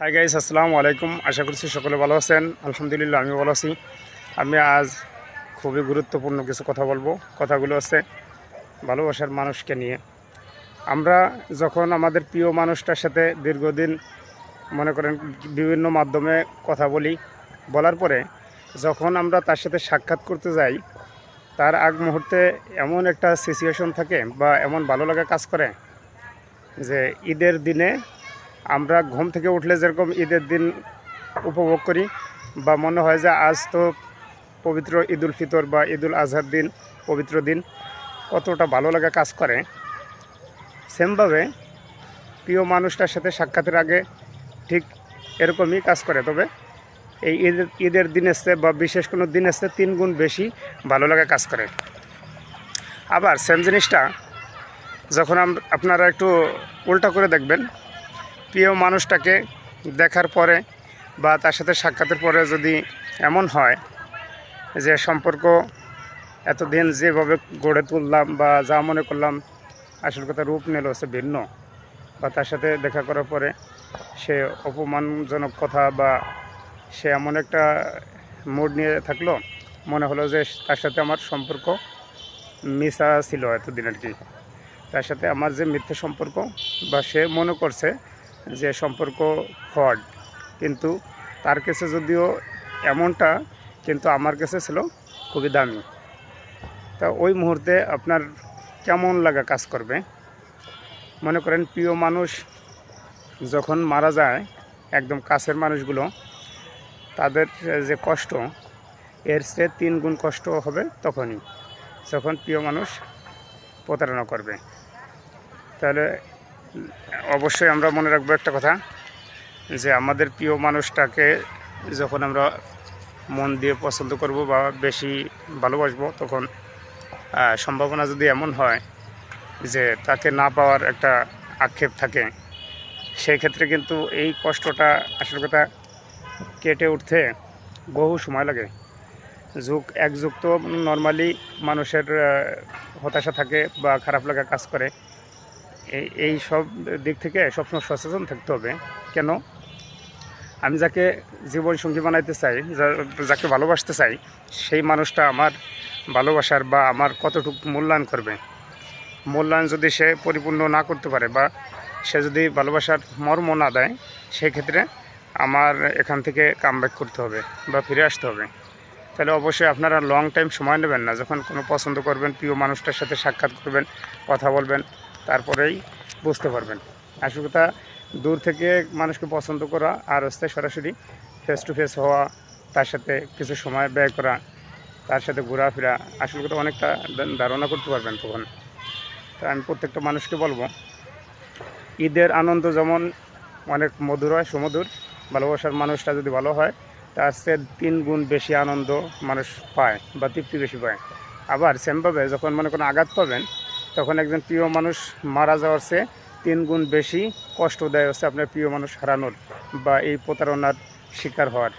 Hi guys আসসালামু আলাইকুম। আশা করছি সকলে ভালো আছেন। আলহামদুলিল্লাহ আমি ভালো আছি। আমি আজ খুবই গুরুত্বপূর্ণ কিছু কথা বলব। কথাগুলো আছে ভালোবাসার মানুষকে নিয়ে। আমরা যখন আমাদের প্রিয় মানুষটার সাথে দীর্ঘদিন মনে করেন বিভিন্ন মাধ্যমে কথা বলি, বলার পরে যখন আমরা তার সাথে সাক্ষাৎ করতে যাই, তার আগ মুহূর্তে এমন একটা সিচুয়েশন থাকে বা এমন ভালো লাগা কাজ করে যে ঈদের দিনে আমরা ঘুম থেকে উঠলে যেরকম ঈদের দিন উপভোগ করি, বা মনে হয় যে আজ তো পবিত্র ঈদুল ফিতর বা ঈদুল আজহার দিন, পবিত্র দিন, কতটা ভালো লাগা কাজ করে। সেমভাবে প্রিয় মানুষটার সাথে সাক্ষাতের আগে ঠিক এরকমই কাজ করে, তবে এই ঈদের ঈদের দিন এসছে বা বিশেষ কোনো দিন এসছে তিন গুণ বেশি ভালো লাগা কাজ করে। আবার সেম জিনিসটা, যখন আপনারা একটু উল্টা করে দেখবেন প্রিয় মানুষটাকে দেখার পরে বা তার সাথে সাক্ষাতের পরে যদি এমন হয় যে সম্পর্ক এতদিন যেভাবে গড়ে তুললাম বা যা মনে করলাম আসল কথা রূপ নিল হচ্ছে ভিন্ন বা তার সাথে দেখা করার পরে সে অপমানজনক কথা বা সে এমন একটা মুড নিয়ে থাকল, মনে হলো যে তার সাথে আমার সম্পর্ক মিশা ছিল এতদিন আর কি। তার সাথে আমার যে মিথ্যে সম্পর্ক বা সে মনে করছে যে সম্পর্ক ফ্রড কিন্তু তার কাছে যদিও এমনটা, কিন্তু আমার কাছে ছিল খুবই দামি। তা ওই মুহূর্তে আপনার কেমন লাগা কাজ করবে? মনে করেন প্রিয় মানুষ যখন মারা যায়, একদম কাছের মানুষগুলো, তাদের যে কষ্ট, এর চেয়ে তিন গুণ কষ্ট হবে তখনই, যখন প্রিয় মানুষ প্রতারণা করবে। তাহলে অবশ্যই আমরা মনে রাখব একটা কথা, যে আমাদের প্রিয় মানুষটাকে যখন আমরা মন দিয়ে পছন্দ করব বা বেশি ভালোবাসবো, তখন সম্ভাবনা যদি এমন হয় যে তাকে না পাওয়ার একটা আক্ষেপ থাকে সেই ক্ষেত্রে কিন্তু এই কষ্টটা আসল কথা কেটে উঠতে বহু সময় লাগে। যুগ এক যুগ তো নর্মালি মানুষের হতাশা থাকে বা খারাপ লাগা কাজ করে। এই এই সব দিক থেকে সবসময় সচেতন থাকতে হবে। কেন? আমি যাকে জীবন সঙ্গী বানাইতে চাই যাকে ভালোবাসতে চাই, সেই মানুষটা আমার ভালোবাসার বা আমার কতটুকু মূল্যায়ন করবে। মূল্যায়ন যদি সে পরিপূর্ণ না করতে পারে বা সে যদি ভালোবাসার মর্ম না দেয়, সেক্ষেত্রে আমার এখান থেকে কামব্যাক করতে হবে বা ফিরে আসতে হবে। তাহলে অবশ্যই আপনারা লং টাইম সময় নেবেন না। যখন কোনো পছন্দ করবেন, প্রিয় মানুষটার সাথে সাক্ষাৎ করবেন, কথা বলবেন তারপরেই বুঝতে পারবেন। আসল কথা দূর থেকে মানুষকে পছন্দ করা আর হচ্ছে সরাসরি ফেস টু ফেস হওয়া, তার সাথে কিছু সময় ব্যয় করা, তার সাথে ঘোরাফেরা আসল কথা অনেকটা ধারণা করতে পারবেন তখন। তা আমি প্রত্যেকটা মানুষকে বলব, ঈদের আনন্দ যেমন অনেক মধুর হয়, সুমধুর, ভালোবাসার মানুষটা যদি ভালো হয়, তার সে তিন গুণ বেশি আনন্দ মানুষ পায় বা তৃপ্তি বেশি পায়। আবার সেমভাবে যখন মনে কোনো আঘাত পাবেন তখন একজন প্রিয় মানুষ মারা যাওয়ার চেয়ে তিন গুণ বেশি কষ্ট দেয় হচ্ছে আপনার প্রিয় মানুষ হারানোর বা এই প্রতারণার শিকার হওয়ার।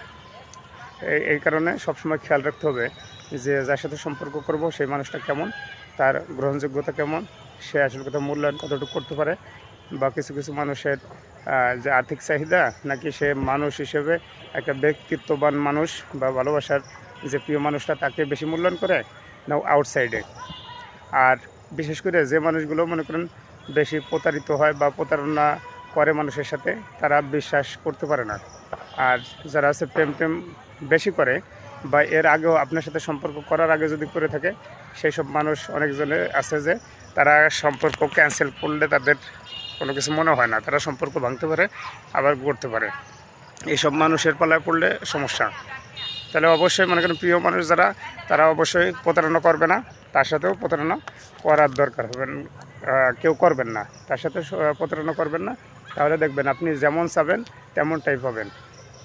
এই কারণে সবসময় খেয়াল রাখতে হবে যে যার সাথে সম্পর্ক করব সেই মানুষটা কেমন, তার গ্রহণযোগ্যতা কেমন, সে আসল কথা মূল্যায়ন কতটুকু করতে পারে বা কিছু কিছু মানুষের যে আর্থিক চাহিদা নাকি সে মানুষ হিসেবে একটা ব্যক্তিত্ববান মানুষ বা ভালোবাসার যে প্রিয় মানুষটা তাকে বেশি মূল্যায়ন করে না আউটসাইডে। আর বিশেষ করে যে মানুষগুলো মনে করেন বেশি প্রতারিত হয় বা প্রতারণা করে মানুষের সাথে, তারা বিশ্বাস করতে পারে না। আর যারা আছে প্রেম প্রেম বেশি করে বা এর আগেও আপনার সাথে সম্পর্ক করার আগে যদি করে থাকে, সেই সব মানুষ অনেকজনের আছে যে তারা সম্পর্ক ক্যান্সেল করলে তাদের কোনো কিছু মনে হয় না। তারা সম্পর্ক ভাঙতে পারে, আবার গড়তে পারে। এইসব মানুষের পালায় পড়লে সমস্যা। তাহলে অবশ্যই মনে করেন প্রিয় মানুষ যারা, তারা অবশ্যই প্রতারণা করবে না, তার সাথেও প্রতারণা করার দরকার হবে। কেউ করবেন না, তার সাথে প্রতারণা করবেন না। তাহলে দেখবেন আপনি যেমন চাবেন, তেমনটাই পাবেন।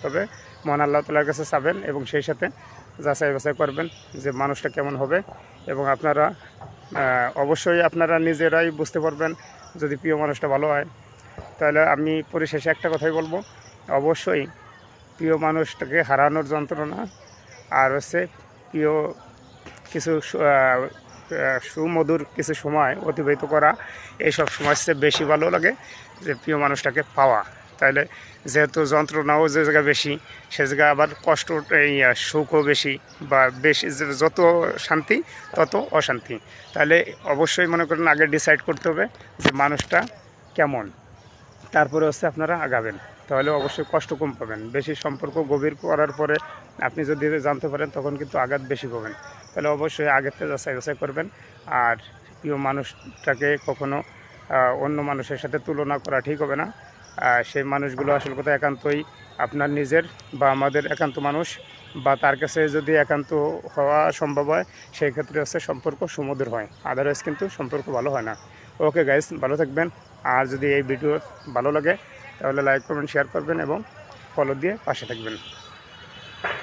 তবে মহান আল্লাহ তালার কাছে চাবেন এবং সেই সাথে যাচাই বাছাই করবেন যে মানুষটা কেমন হবে এবং আপনারা অবশ্যই আপনারা নিজেরাই বুঝতে পারবেন যদি প্রিয় মানুষটা ভালো হয়। তাহলে আমি পরিশেষে একটা কথাই বলব। অবশ্যই প্রিয় মানুষটাকে হারানোর যন্ত্রণা, আর হচ্ছে প্রিয় কিছু সুমধুর কিছু সময় অতিবাহিত করা এইসব সময় চেয়ে বেশি ভালো লাগে যে প্রিয় মানুষটাকে পাওয়া। তাহলে যেহেতু যন্ত্রণাও যে জায়গায় বেশি, সে জায়গায় আবার কষ্ট, এই সুখও বেশি বা বেশি যত শান্তি তত অশান্তি। তাহলে অবশ্যই মনে করেন আগে ডিসাইড করতে হবে যে মানুষটা কেমন। তারপরে হচ্ছে আপনারা আগাবেন। তাহলে অবশ্যই কষ্ট কম পাবেন। বেশি সম্পর্ক গভীর করার পরে আপনি যদি জানতে পারেন, তখন কিন্তু আঘাত বেশি পাবেন। তাহলে অবশ্যই আগের থেকে যাচাই বাছাই করবেন। আর প্রিয় মানুষটাকে কখনো অন্য মানুষের সাথে তুলনা করা ঠিক হবে না। সেই মানুষগুলো আসল কথা একান্তই আপনার নিজের বা আমাদের একান্ত মানুষ বা তার কাছে যদি একান্ত হওয়া সম্ভব হয়, সেই ক্ষেত্রে হচ্ছে সম্পর্ক সুমধুর হয়। আদারওয়াইজ কিন্তু সম্পর্ক ভালো হয় না। ওকে গাইস ভালো থাকবেন। আর যদি এই ভিডিও ভালো লাগে তাহলে লাইক করবেন শেয়ার করবেন এবং ফলো দিয়ে পাশে থাকবেন।